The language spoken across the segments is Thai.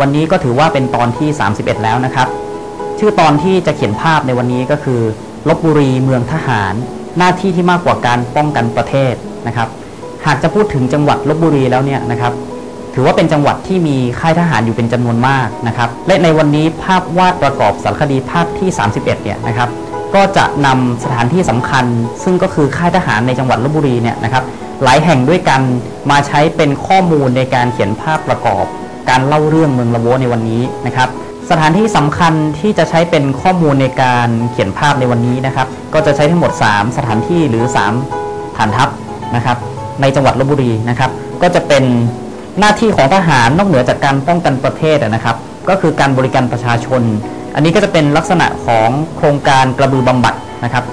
วันนี้ก็ถือว่าเป็นตอนที่ 31 แล้วนะครับ ชื่อตอนที่จะเขียนภาพในวันนี้ก็คือลบบุรีเมืองทหาร หน้าที่ที่มากกว่าการป้องกันประเทศนะครับ หากจะพูดถึงจังหวัดลบบุรีแล้วเนี่ยนะครับ ถือว่าเป็นจังหวัดที่มีค่ายทหารอยู่เป็นจำนวนมากนะครับ และในวันนี้ภาพวาดประกอบสารคดีภาพที่ 31 เนี่ยนะครับ ก็จะนำสถานที่สำคัญ ซึ่งก็คือค่ายทหารในจังหวัดลบบุรีเนี่ยนะครับ หลายแห่งด้วยกันมาใช้เป็นข้อมูลในการเขียนภาพประกอบ การเล่าเรื่องเมืองละโวในวันนี้นะครับ สถานที่สำคัญที่จะใช้เป็นข้อมูลในการเขียนภาพในวันนี้นะครับ ก็จะใช้ทั้งหมด 3 สถานที่หรือ 3 ฐานทัพนะครับ ในจังหวัดลบบุรีนะครับ ก็จะเป็นหน้าที่ของทหารนอกเหนือจากการป้องกันประเทศนะครับ ก็คือการบริการประชาชน อันนี้ก็จะเป็นลักษณะของโครงการกระบือบำบัดนะครับ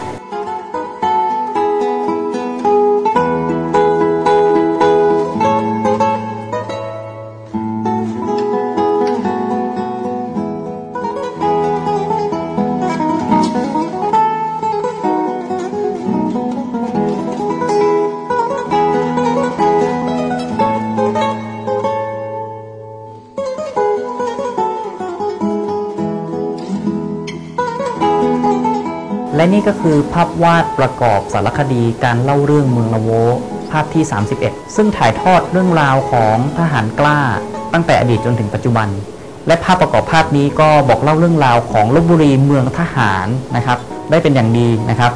และนี่ก็คือภาพวาดประกอบสารคดีการเล่าเรื่องเมืองละโว ภาพที่ 31 ซึ่งถ่ายทอดเรื่องราวของทหารกล้า ตั้งแต่อดีตจนถึงปัจจุบัน และภาพประกอบภาพนี้ก็บอกเล่าเรื่องราวของลบบุรีเมืองทหารนะครับ ได้เป็นอย่างดีนะครับ